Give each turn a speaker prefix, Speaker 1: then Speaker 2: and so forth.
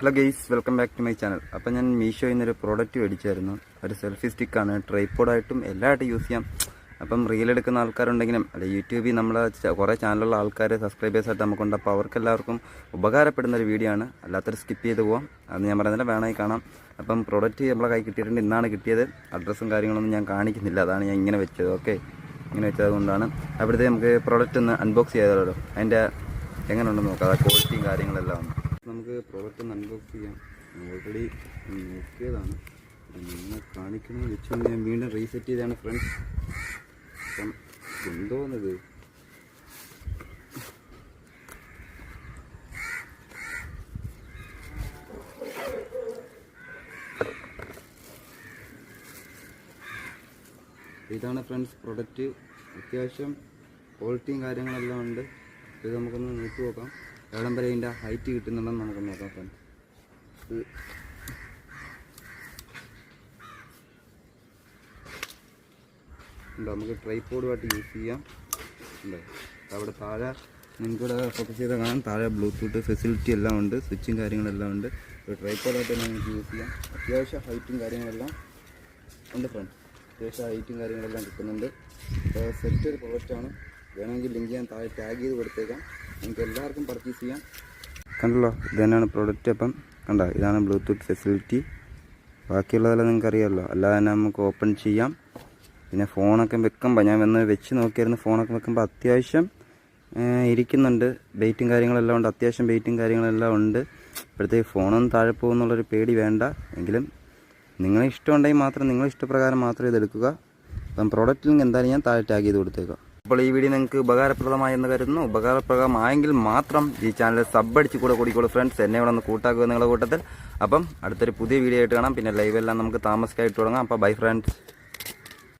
Speaker 1: Hello guys welcome back to my channel അപ്പോൾ ഞാൻ മീഷോയിൽ നിന്നൊരു പ്രോഡക്റ്റ് മേടിച്ചായിരുന്നു. ഒരു സെൽഫി സ്റ്റിക്കാണ് ട്രൈപ്പോഡായിട്ടും എല്ലായിട്ടും യൂസ് ചെയ്യാം. അപ്പം റീൽ എടുക്കുന്ന ആൾക്കാരുണ്ടെങ്കിലും അല്ലെ യൂട്യൂബിൽ നമ്മളെ കുറേ ചാനലുള്ള ആൾക്കാർ സബ്സ്ക്രൈബേഴ്സായിട്ട് നമുക്കുണ്ട് അപ്പോൾ അവർക്ക് എല്ലാവർക്കും ഉപകാരപ്പെടുന്ന ഒരു വീഡിയോ ആണ്. അല്ലാത്തൊരു സ്കിപ്പ് ചെയ്ത് പോവാം. അത് ഞാൻ പറയുന്നില്ല വേണമെങ്കിൽ കാണാം. അപ്പം പ്രോഡക്റ്റ് നമ്മളെ കൈ കിട്ടിയിട്ടുണ്ട്. ഇന്നാണ് കിട്ടിയത്. അഡ്രസ്സും കാര്യങ്ങളൊന്നും ഞാൻ കാണിക്കുന്നില്ല. അതാണ് ഞാൻ ഇങ്ങനെ വെച്ചത്. ഓക്കെ ഇങ്ങനെ വെച്ചത് കൊണ്ടാണ്. അവിടുത്തെ നമുക്ക് പ്രോഡക്റ്റ് ഒന്ന് അൺബോക്സ് ചെയ്താലോ? അതിന്റെ എങ്ങനെ ഉണ്ടെന്ന് നോക്കാം ക്വാളിറ്റിയും കാര്യങ്ങളെല്ലാം ഒന്ന്. നമുക്ക് പ്രോഡക്റ്റ് ഒന്ന് അൺബോക്സ് ചെയ്യാം ഓൾറെഡി നോക്കിയതാണ് നിങ്ങൾ കാണിക്കണമെന്ന് വെച്ചുകൊണ്ട് ഞാൻ വീണ്ടും റീസെറ്റ് ചെയ്താണ് ഫ്രണ്ട്സ് അപ്പം എന്തോന്നത്? ഇതാണ് ഫ്രണ്ട്സ് പ്രൊഡക്റ്റ് അത്യാവശ്യം ക്വാളിറ്റിയും കാര്യങ്ങളെല്ലാം ഉണ്ട്. ഇത് നമുക്കൊന്ന് നോക്കി നോക്കാം. എവിടം വരെ ഇതിന്റെ ഹൈറ്റ് കിട്ടുന്നുണ്ടെന്ന് നമുക്ക് നോക്കാം ഫ്രണ്ട് ഉണ്ടോ? നമുക്ക് ട്രൈപ്പോഡുമായിട്ട് യൂസ് ചെയ്യാം. ഉണ്ടോ? അവിടെ താഴെ നിങ്ങൾക്കിവിടെ ഫോക്കസ് ചെയ്താൽ കാണാം. താഴെ ബ്ലൂടൂത്ത് ഫെസിലിറ്റി എല്ലാം ഉണ്ട്. സ്വിച്ചും കാര്യങ്ങളെല്ലാം ഉണ്ട്. ഒരു തന്നെ നമുക്ക് യൂസ് ചെയ്യാം. അത്യാവശ്യം ഹൈറ്റും കാര്യങ്ങളെല്ലാം ഉണ്ട് ഫ്രണ്ട് അത്യാവശ്യം ഹൈറ്റും കാര്യങ്ങളെല്ലാം കിട്ടുന്നുണ്ട്. സെറ്റ് ഒരു പ്രോഡക്റ്റാണ് വേണമെങ്കിൽ ലിങ്ക് ഞാൻ താഴെ ടാഗ് ചെയ്ത് കൊടുത്തേക്കാം. നിങ്ങൾക്ക് എല്ലാവർക്കും പർച്ചേസ് ചെയ്യാം. കണ്ടല്ലോ ഇത് തന്നെയാണ് പ്രോഡക്റ്റ് അപ്പം. കണ്ട ഇതാണ് ബ്ലൂടൂത്ത് ഫെസിലിറ്റി ബാക്കിയുള്ളതെല്ലാം നിങ്ങൾക്ക് അറിയാമല്ലോ അല്ലാതെ തന്നെ നമുക്ക് ഓപ്പൺ ചെയ്യാം. പിന്നെ ഫോണൊക്കെ വെക്കുമ്പോൾ ഞാൻ വന്ന് വെച്ച് നോക്കിയായിരുന്നു ഫോണൊക്കെ വെക്കുമ്പോൾ അത്യാവശ്യം ഇരിക്കുന്നുണ്ട്. വെയിറ്റും കാര്യങ്ങളെല്ലാം ഉണ്ട്. അത്യാവശ്യം വെയിറ്റും കാര്യങ്ങളെല്ലാം ഉണ്ട്. ഇപ്പോഴത്തേക്ക് ഫോണൊന്നും താഴെ പോകുന്നുള്ളൊരു പേടി വേണ്ട. എങ്കിലും നിങ്ങളെ ഇഷ്ടമുണ്ടെങ്കിൽ മാത്രം നിങ്ങളിഷ്ടപ്രകാരം മാത്രം ഇതെടുക്കുക. അപ്പം പ്രോഡക്റ്റ് ലിങ്ക് എന്തായാലും ഞാൻ താഴെ ടാഗ് ചെയ്ത് കൊടുത്തേക്കാം. അപ്പോൾ ഈ വീഡിയോ നിങ്ങൾക്ക് ഉപകാരപ്രദമായി എന്ന് കരുതുന്നു. ഉപകാരപ്രദമായെങ്കിൽ മാത്രം ഈ ചാനൽ സബ് അടിച്ച് കൂടെ കൂടിക്കോളൂ ഫ്രണ്ട്സ് എന്നെ ഇവിടെ ഒന്ന് കൂട്ടാക്കുക നിങ്ങളുടെ കൂട്ടത്തിൽ. അപ്പം അടുത്തൊരു പുതിയ വീഡിയോ ആയിട്ട് കാണാം. പിന്നെ ലൈവ് എല്ലാം നമുക്ക് താമസിക്കായിട്ട് തുടങ്ങാം. അപ്പോൾ ബൈ ഫ്രണ്ട്സ്